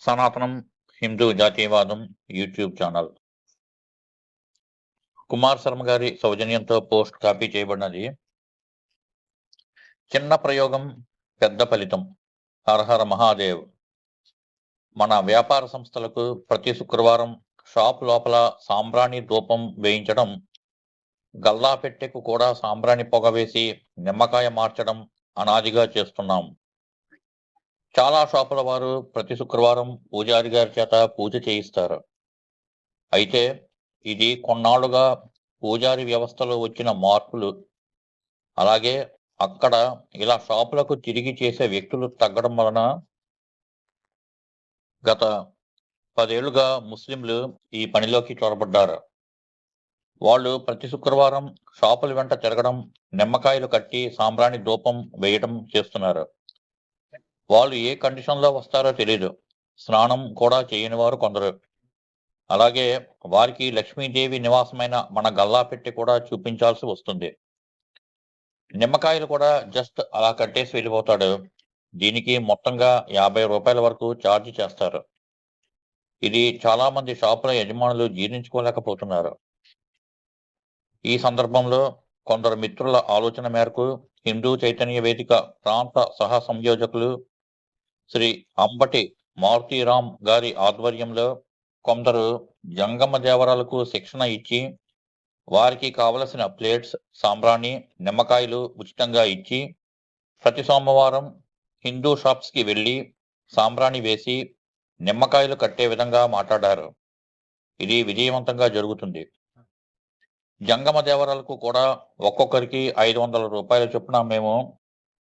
సనాతనం హిందూ జాతీయవాదం YouTube channel. Kumar Sharma గారి సౌజన్యంతో పోస్ట్ కాపీ చేయబడినది. చిన్న ప్రయోగం పెద్ద ఫలితం. హరహర మహాదేవ్. మన వ్యాపార సంస్థలకు ప్రతి శుక్రవారం షాప్ లోపల సాంబ్రాణి ధూపం వేయించడం గల్లా పెట్టెకు కూడా సాంబ్రాణి పొగ వేసి నిమ్మకాయ మార్చడం అనాదిగా చేస్తున్నాం. చాలా షాపుల వారు ప్రతి శుక్రవారం పూజారి గారి చేత పూజ చేయిస్తారు. అయితే ఇది కొన్నాళ్ళుగా పూజారి వ్యవస్థలో వచ్చిన మార్పులు. అలాగే అక్కడ ఇలా షాపులకు తిరిగి చేసే వ్యక్తులు తగ్గడం వలన గత పదేళ్ళుగా ముస్లింలు ఈ పనిలోకి చొరబడ్డారు. వాళ్ళు ప్రతి శుక్రవారం షాపుల వెంట తిరగడం నిమ్మకాయలు కట్టి సాంబ్రాణి ధూపం వేయడం చేస్తున్నారు. వాళ్ళు ఏ కండిషన్లో వస్తారో తెలియదు స్నానం కూడా చేయని వారు కొందరు. అలాగే వారికి లక్ష్మీదేవి నివాసమైన మన గల్లా పెట్టి కూడా చూపించాల్సి వస్తుంది. నిమ్మకాయలు కూడా జస్ట్ అలా కట్టేసి వెళ్ళిపోతాడు. దీనికి మొత్తంగా యాభై రూపాయల వరకు ఛార్జ్ చేస్తారు. ఇది చాలా మంది షాపుల యజమానులు జీర్ణించుకోలేకపోతున్నారు. ఈ సందర్భంలో కొందరు మిత్రుల ఆలోచన మేరకు హిందూ చైతన్య వేదిక ప్రాంత సహ సంయోజకులు శ్రీ అంబటి మారుతీరామ్ గారి ఆధ్వర్యంలో కొందరు జంగమ దేవరాలకు శిక్షణ ఇచ్చి వారికి కావలసిన ప్లేట్స్ సాంబ్రాణి నిమ్మకాయలు ఉచితంగా ఇచ్చి ప్రతి సోమవారం హిందూ షాప్స్కి సాంబ్రాణి వేసి నిమ్మకాయలు కట్టే విధంగా మాట్లాడారు. ఇది విజయవంతంగా జరుగుతుంది. జంగమ దేవరాలకు కూడా ఒక్కొక్కరికి ఐదు వందల రూపాయల చొప్పున మేము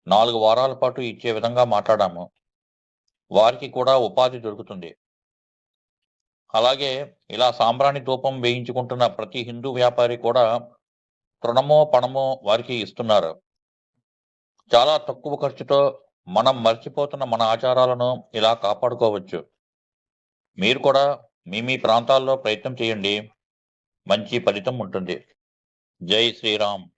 నాలుగు వారాల పాటు ఇచ్చే విధంగా మాట్లాడాము. వారికి కూడా ఉపాధి దొరుకుతుంది. అలాగే ఇలా సాంబ్రాణి ధూపం వేయించుకుంటున్న ప్రతి హిందూ వ్యాపారి కూడా తృణమో పణమో వారికి ఇస్తున్నారు. చాలా తక్కువ ఖర్చుతో మనం మర్చిపోతున్న మన ఆచారాలను ఇలా కాపాడుకోవచ్చు. మీరు కూడా మీ మీ ప్రాంతాల్లో ప్రయత్నం చేయండి. మంచి ఫలితం ఉంటుంది. జై శ్రీరామ్.